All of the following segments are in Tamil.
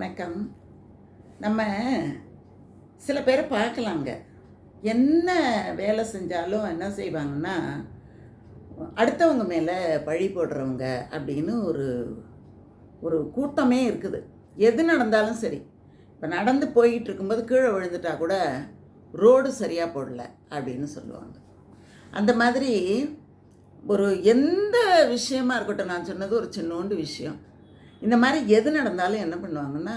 வணக்கம். நம்ம சில பேரை பார்க்கலாங்க. என்ன வேலை செஞ்சாலும் என்ன செய்வாங்கன்னா அடுத்தவங்க மேலே பழி போடுறவங்க அப்படின்னு ஒரு ஒரு கூட்டமே இருக்குது. எது நடந்தாலும் சரி. இப்போ நடந்து போயிட்டு இருக்கும்போது கீழே விழுந்துட்டா கூட ரோடு சரியாக போடல அப்படின்னு சொல்லுவாங்க. அந்த மாதிரி ஒரு எந்த விஷயமா இருக்கட்டும் நான் சொன்னது ஒரு சின்னோண்டு விஷயம். இந்த மாதிரி எது நடந்தாலும் என்ன பண்ணுவாங்கன்னா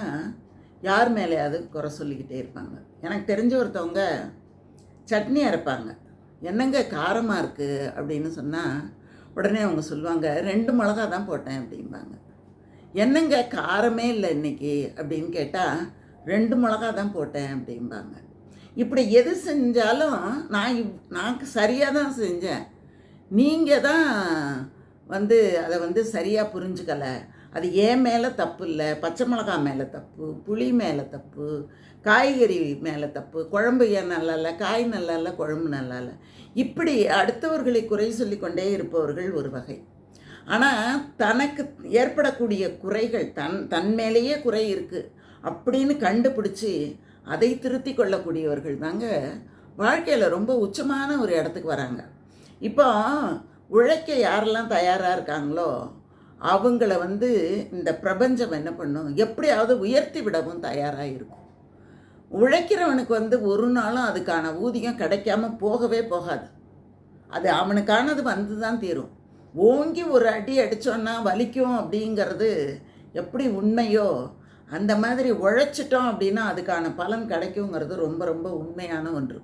யார் மேலேயாவது குறை சொல்லிக்கிட்டே இருப்பாங்க. எனக்கு தெரிஞ்ச ஒருத்தவங்க சட்னி அரைப்பாங்க. என்னங்க காரமாக இருக்குது அப்படின்னு சொன்னால் உடனே அவங்க சொல்லுவாங்க ரெண்டு மிளகா தான் போட்டேன் அப்படிம்பாங்க. என்னங்க காரமே இல்லை இன்னைக்கு அப்படின்னு கேட்டால் ரெண்டு மிளகா தான் போட்டேன் அப்படிம்பாங்க. இப்படி எது செஞ்சாலும் நான் இவ் நான் சரியாக தான் செஞ்சேன். நீங்கள் தான் வந்து அதை வந்து சரியாக புரிஞ்சுக்கலை. அது ஏன் மேலே தப்பு இல்லை? பச்சை மிளகா மேலே தப்பு புளி மேலே தப்பு காய்கறி மேலே தப்பு குழம்பு ஏன் நல்லா இல்லை? காய் நல்லா இல்லை குழம்பு நல்லா இல்லை? இப்படி அடுத்தவர்களை குறை சொல்லிக்கொண்டே இருப்பவர்கள் ஒரு வகை. ஆனால் தனக்கு ஏற்படக்கூடிய குறைகள் தன் தன் மேலேயே குறை இருக்குது அப்படின்னு கண்டுபிடிச்சி அதை திருத்தி கொள்ளக்கூடியவர்கள் தாங்க வாழ்க்கையில் ரொம்ப உச்சமான ஒரு இடத்துக்கு வராங்க. இப்போ உழைக்க யாரெல்லாம் தயாராக இருக்காங்களோ அவங்கள வந்து இந்த பிரபஞ்சம் என்ன பண்ணும்? எப்படியாவது உயர்த்தி விடவும் தயாராக இருக்கும். உழைக்கிறவனுக்கு வந்து ஒரு நாளும் அதுக்கான ஊதியம் கிடைக்காம போகவே போகாது. அது அவனுக்கானது வந்து தான் தீரும். ஓங்கி ஒரு அடி அடித்தோன்னா வலிக்கும் அப்படிங்கிறது எப்படி உண்மையோ அந்த மாதிரி உழைச்சிட்டோம் அப்படின்னா அதுக்கான பலன் கிடைக்குங்கிறது ரொம்ப ரொம்ப உண்மையான ஒன்று.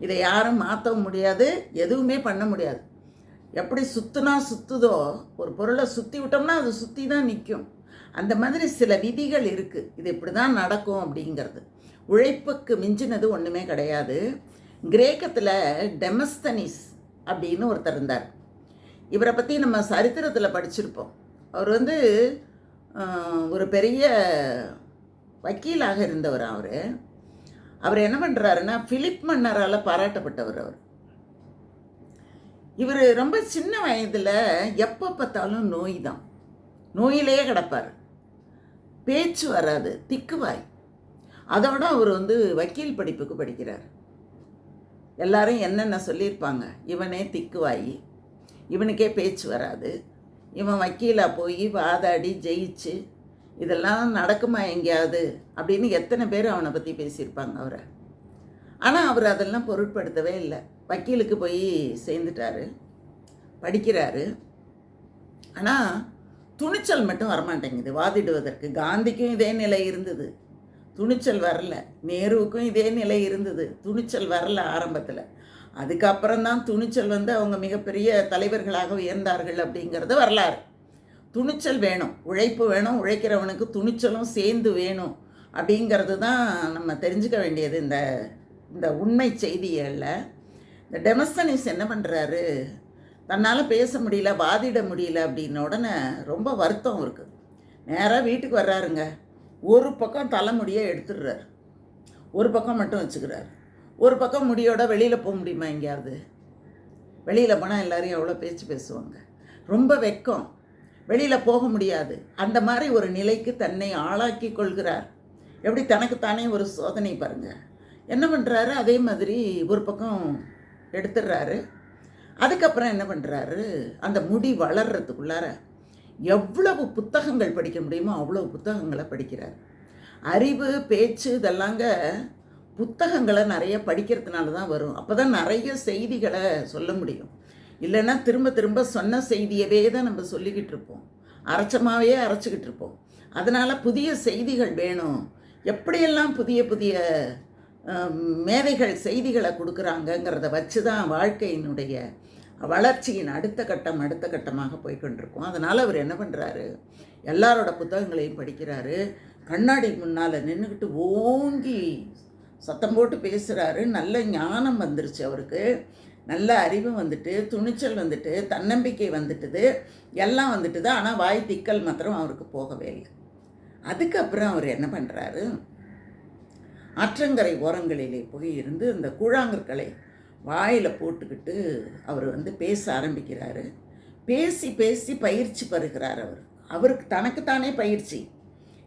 இதை யாரும் மாற்றவும் முடியாது எதுவுமே பண்ண முடியாது. எப்படி சுற்றுனா சுற்றுதோ ஒரு பொருளை சுற்றி விட்டோம்னா அது சுற்றி தான் நிற்கும் அந்த மாதிரி சில விதிகள் இருக்குது இது இப்படி தான் நடக்கும் அப்படிங்கிறது. உழைப்புக்கு மிஞ்சினது ஒன்றுமே கிடையாது. கிரேக்கத்தில் டெமஸ்தனிஸ் அப்படின்னு ஒருத்தர் இருந்தார். இவரை பற்றி நம்ம சரித்திரத்தில் படிச்சிருப்போம். அவர் வந்து ஒரு பெரிய வக்கீலாக இருந்தவர் அவர். அவர் என்ன பண்ணுறாருன்னா ஃபிலிப் மன்னரால் பாராட்டப்பட்டவர் அவர். இவர் ரொம்ப சின்ன வயதில் எப்போ பார்த்தாலும் நோய் தான் நோயிலே கிடப்பார். பேச்சு வராது திக்குவாய். அதோட அவர் வந்து வக்கீல் படிப்புக்கு படிக்கிறார். எல்லாரும் என்னென்ன சொல்லியிருப்பாங்க? இவனே திக்குவாய். இவனுக்கே பேச்சு வராது. இவன் வக்கீலாக போய் வாதாடி ஜெயிச்சு இதெல்லாம் நடக்குமா எங்கேயாவது? அப்படின்னு எத்தனை பேர் அவனை பற்றி பேசியிருப்பாங்க அவரை. ஆனால் அவர் அதெல்லாம் பொருட்படுத்தவே இல்லை. வக்கீலுக்கு போய் சேர்ந்துட்டாரு படிக்கிறாரு. ஆனால் துணிச்சல் மட்டும் வரமாட்டேங்குது. வாதிடுவதற்கு காந்திக்கும் இதே நிலை இருந்தது. துணிச்சல் வரல. நேருவுக்கும் இதே நிலை இருந்தது. துணிச்சல் வரல ஆரம்பத்தில். அதுக்கப்புறம் தான் துணிச்சல் வந்து அவங்க மிகப்பெரிய தலைவர்களாக உயர்ந்தார்கள் அப்படிங்கிறது வரலாறு. துணிச்சல் வேணும். உழைப்பு வேணும். உழைக்கிறவனுக்கு துணிச்சலும் சேர்ந்து வேணும் அப்படிங்கிறது தான் நம்ம தெரிஞ்சுக்க வேண்டியது இந்த இந்த உண்மை செய்திகளில். இந்த டெமஸ்தனிஸ் என்ன பண்ணுறாரு தன்னால் பேச முடியல வாதிட முடியல அப்படின்ன உடனே ரொம்ப வருத்தம் இருக்குது நேராக வீட்டுக்கு வர்றாருங்க. ஒரு பக்கம் தலைமுடியை எடுத்துடுறாரு. ஒரு பக்கம் மட்டும் வச்சுக்கிறார். ஒரு பக்கம் முடியோட வெளியில் போக முடியுமா எங்கேயாவது? வெளியில் போனால் எல்லோரும் எவ்வளோ பேச்சு பேசுவாங்க. ரொம்ப வெக்கம். வெளியில் போக முடியாது. அந்த மாதிரி ஒரு நிலைக்கு தன்னை ஆளாக்கி கொள்கிறார். எப்படி தனக்குத்தானே ஒரு சோதனை பாருங்கள் என்ன பண்ணுறாரு அதே மாதிரி ஒரு பக்கம் எடுத்துடுறாரு. அதுக்கப்புறம் என்ன பண்ணுறாரு அந்த முடி வளர்கிறதுக்குள்ளார எவ்வளவு புத்தகங்கள் படிக்க முடியுமோ அவ்வளவு புத்தகங்களை படிக்கிறார். அறிவு பேச்சு இதெல்லாங்க புத்தகங்களை நிறைய படிக்கிறதுனால தான் வரும். அப்போ தான் நிறைய செய்திகளை சொல்ல முடியும். இல்லைன்னா திரும்ப திரும்ப சொன்ன செய்தியவே தான் நம்ம சொல்லிக்கிட்டு இருப்போம். அரைச்சமாகவே அரைச்சிக்கிட்டு இருப்போம். அதனால் புதிய செய்திகள் வேணும். எப்படியெல்லாம் புதிய புதிய மேதைகள் செய்திகளை கொடுக்குறாங்கங்கிறத வச்சு தான் வாழ்க்கையினுடைய வளர்ச்சியின் அடுத்த கட்டம் அடுத்த கட்டமாக போய்கொண்டிருக்கும் அதனால் அவர் என்ன பண்ணுறாரு எல்லாரோட புத்தகங்களையும் படிக்கிறாரு. கண்ணாடி முன்னால் நின்றுக்கிட்டு ஓங்கி சத்தம் போட்டு பேசுகிறாரு நல்ல ஞானம் வந்துருச்சு அவருக்கு. நல்ல அறிவு வந்துட்டு துணிச்சல் வந்துட்டு தன்னம்பிக்கை வந்துட்டுது. எல்லாம் வந்துட்டுது. ஆனால் வாய் திக்கல் மாத்திரம் அவருக்கு போகவே இல்லை. அதுக்கப்புறம் அவர் என்ன பண்ணுறாரு ஆற்றங்கரை ஓரங்களிலே போய் இருந்து அந்த கூழாங்கற்களை வாயில் போட்டுக்கிட்டு அவர் வந்து பேச ஆரம்பிக்கிறாரு. பேசி பேசி பயிற்சி பெறுகிறார் அவர். அவருக்கு தனக்குத்தானே பயிற்சி.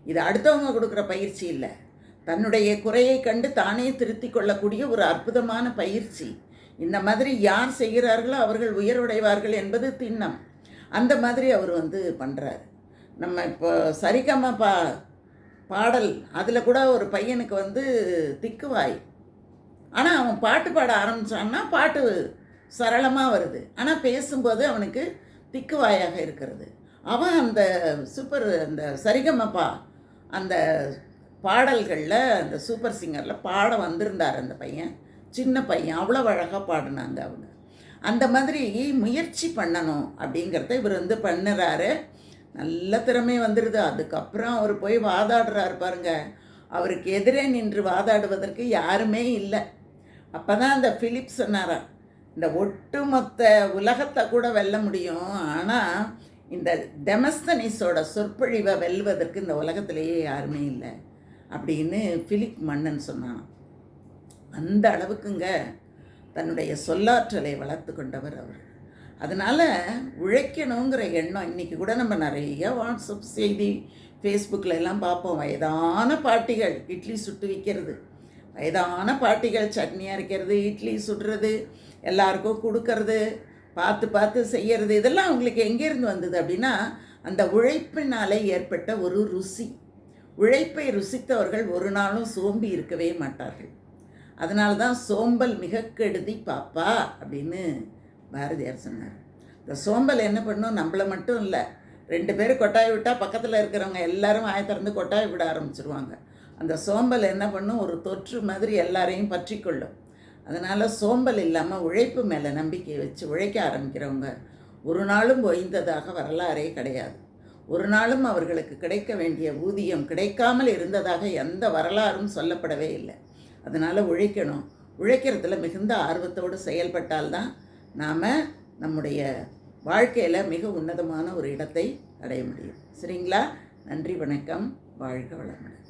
இது அடுத்தவங்க கொடுக்குற பயிற்சி இல்லை. தன்னுடைய குறையை கண்டு தானே திருத்திக் கொள்ளக்கூடிய ஒரு அற்புதமான பயிற்சி. இந்த மாதிரி யார் செய்கிறார்களோ அவர்கள் உயர்வடைவார்கள் என்பது திண்ணம். அந்த மாதிரி அவர் வந்து பண்ணுறாரு நம்ம இப்போ சரிகம பாடல் அதில் கூட ஒரு பையனுக்கு வந்து திக்குவாய். ஆனால் அவன் பாட்டு பாட ஆரம்பிச்சான்னா பாட்டு சரளமாக வருது. ஆனால் பேசும்போது அவனுக்கு திக்குவாயாக இருக்கிறது. அவன் அந்த சூப்பர் அந்த சரிகமப்பா அந்த பாடல்களில் அந்த சூப்பர் சிங்கரில் பாட வந்திருந்தார் அந்த பையன். சின்ன பையன் அவ்வளோ அழகாக பாடினாங்க அவங்க. அந்த மாதிரி முயற்சி பண்ணணும் அப்படிங்கிறத இவர் வந்து பண்ணுறாரு. நல்ல திறமை வந்துடுது அதுக்கப்புறம் அவர் போய் வாதாடுறாரு பாருங்க. அவருக்கு எதிரே நின்று வாதாடுவதற்கு யாருமே இல்லை. அப்போ தான் அந்த பிலிப் சொன்னாரா இந்த ஒட்டுமொத்த உலகத்தை கூட வெல்ல முடியும். ஆனால் இந்த டெமஸ்தனிஸோட சொற்பொழிவை வெல்வதற்கு இந்த உலகத்திலேயே யாருமே இல்லை. அப்படின்னு பிலிப் மன்னன் சொன்னான். அந்த அளவுக்குங்க தன்னுடைய சொல்லாற்றலை வளர்த்து கொண்டவர் அவர். அதனால் உழைக்கணுங்கிற எண்ணம் இன்றைக்கி கூட நம்ம நிறைய வாட்ஸ்அப் செய்தி ஃபேஸ்புக்கில் எல்லாம் பார்ப்போம். வயதான பாட்டிகள் இட்லி சுட்டு விற்கிறது வயதான பாட்டிகள் சட்னி அரைக்கிறது இட்லி சுடுறது எல்லாருக்கும் கொடுக்கறது பார்த்து பார்த்து செய்கிறது இதெல்லாம் அவங்களுக்கு எங்கேருந்து வந்தது அப்படின்னா அந்த உழைப்பினாலே ஏற்பட்ட ஒரு ருசி. உழைப்பை ருசித்தவர்கள் ஒரு நாளும் சோம்பி இருக்கவே மாட்டார்கள். அதனால தான் சோம்பல் மிக கெடுதி பாப்பா அப்படின்னு பாரதியார் சொன்னார் இந்த சோம்பல் என்ன பண்ணும்? நம்மளை மட்டும் இல்லை. ரெண்டு பேரும் கொட்டாய் விட்டால் பக்கத்தில் இருக்கிறவங்க எல்லாரும் வாயை திறந்து கொட்டாய் விட ஆரம்பிச்சிருவாங்க. அந்த சோம்பல் என்ன பண்ணும்? ஒரு தொற்று மாதிரி எல்லாரையும் பற்றிக்கொள்ளும். அதனால் சோம்பல் இல்லாமல் உழைப்பு மேலே நம்பிக்கை வச்சு உழைக்க ஆரம்பிக்கிறவங்க ஒரு நாளும் ஒய்ந்ததாக வரலாறே கிடையாது. ஒரு நாளும் அவர்களுக்கு கிடைக்க வேண்டிய ஊதியம் கிடைக்காமல் இருந்ததாக எந்த வரலாறும் சொல்லப்படவே இல்லை. அதனால் உழைக்கணும். உழைக்கிறதுல மிகுந்த ஆர்வத்தோடு செயல்பட்டால்தான் நாம் நம்முடைய வாழ்க்கையில் மிக உன்னதமான ஒரு இடத்தை அடைய முடியும். சரிங்களா? நன்றி வணக்கம். வாழ்க வளமுடன்.